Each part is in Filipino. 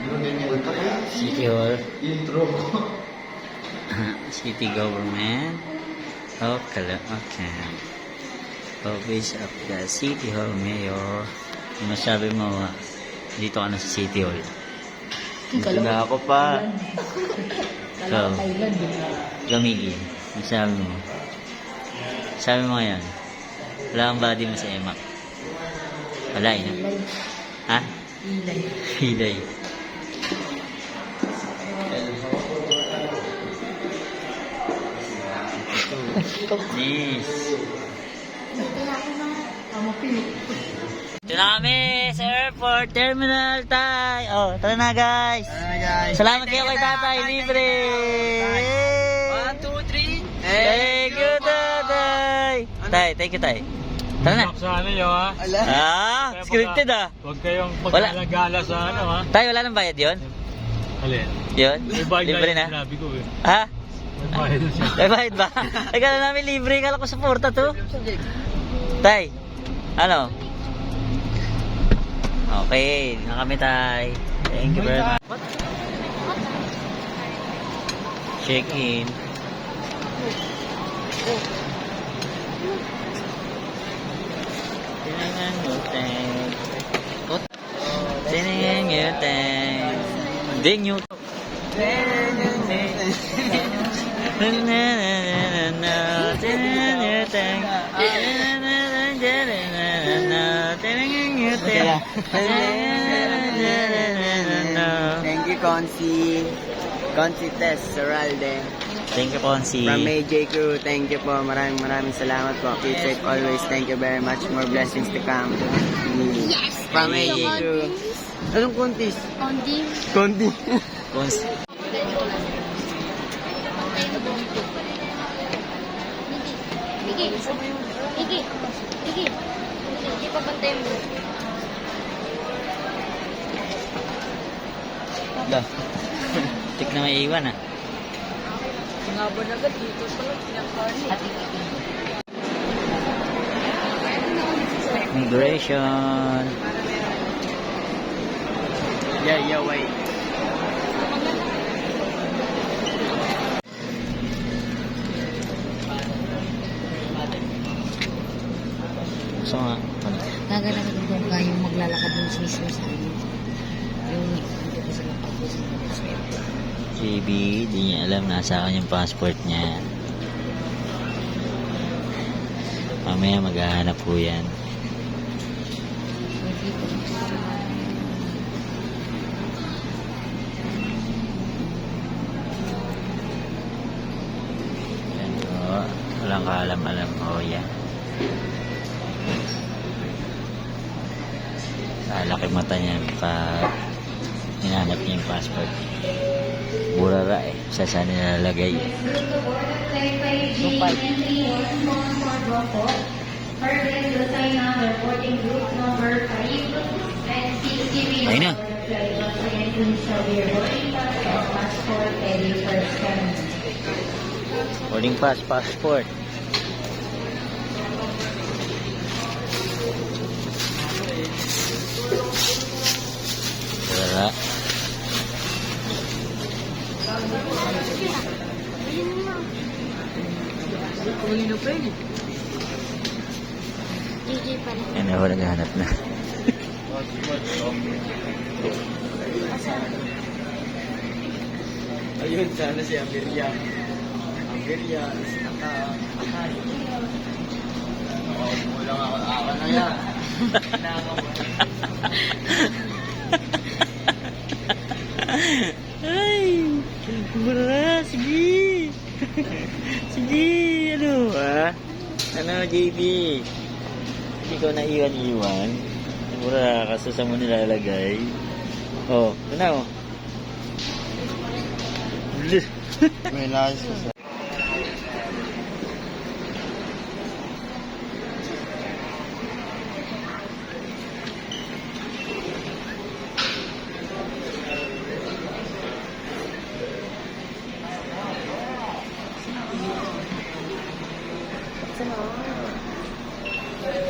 City Hall. Intro ko. City Government of Caloocan. Office of the City Hall Mayor. Ano masabi mo, ah, dito ka na sa City Hall? Na ako pa. So, Gamigi. Ano sabi mo? Sabi mo ngayon, wala ang body mo sa EMAC. Wala eh. no? Ha? Hilay. Yes. Ito na kami sa airport terminal tay. Oh, tara na guys. guys. Salamat kayo kay tatay, libre. One, two, three. Thank you, tatay. Tay, thank you, tay. Tara na. Sa ano yun ha? Ala. Ah, scripted ah. Huwag kayong Wala. paglalagala sa ano ha? Tay, wala nang bayad yon? Alin? Yun? Libre na. na? Sinabi ko eh. Ha? May bayad ba? Ay, kala namin libre. Kala ko sa porta to. Tay, ano? Okay, na kami tay. Thank you very much. Check in. Tinangan mo, tay. Tinangan mo, tay. Hindi, new. Thank you, Consi. Consi Tess Soralde. Thank you, Ponsi. From AJ Crew, thank you po. Maraming maraming salamat po. Keep safe always. Thank you very much. More blessings to come. Yes! From AJ Crew. Anong kontis? Ondi. Konti. Ponsi. Sige. Sige. Sige. Sige, papantay mo. Da. Tik na may iwan ah. Singabon agad dito sa pinakari. Migration. Yeah, yeah, wait. Gagalakad ko doon kayo maglalakad sa mismo sa ano. Yung hindi ko sila pag-usap sa airport. JB, di niya alam nasa akin yung passport niya. Mamaya maghahanap po yan. Ko. Walang kaalam-alam o yan. Lalaki mata niya pag hinanap niya yung passport. Burara eh. Sa saan nilalagay eh. Ayun na. Boarding pass, passport. GG pa rin. Yan ako naghahanap na. Ayun, sana si Amelia. Amelia, naka... Akay. Oo, wala ako. Ako na yan. Ay! Bura, sige! sige, ano ba? Ano, JB? Hindi ko na iwan-iwan. Bura, kaso sa mo nilalagay. Oh, ito na oh. Bleh. May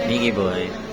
Biggie boy.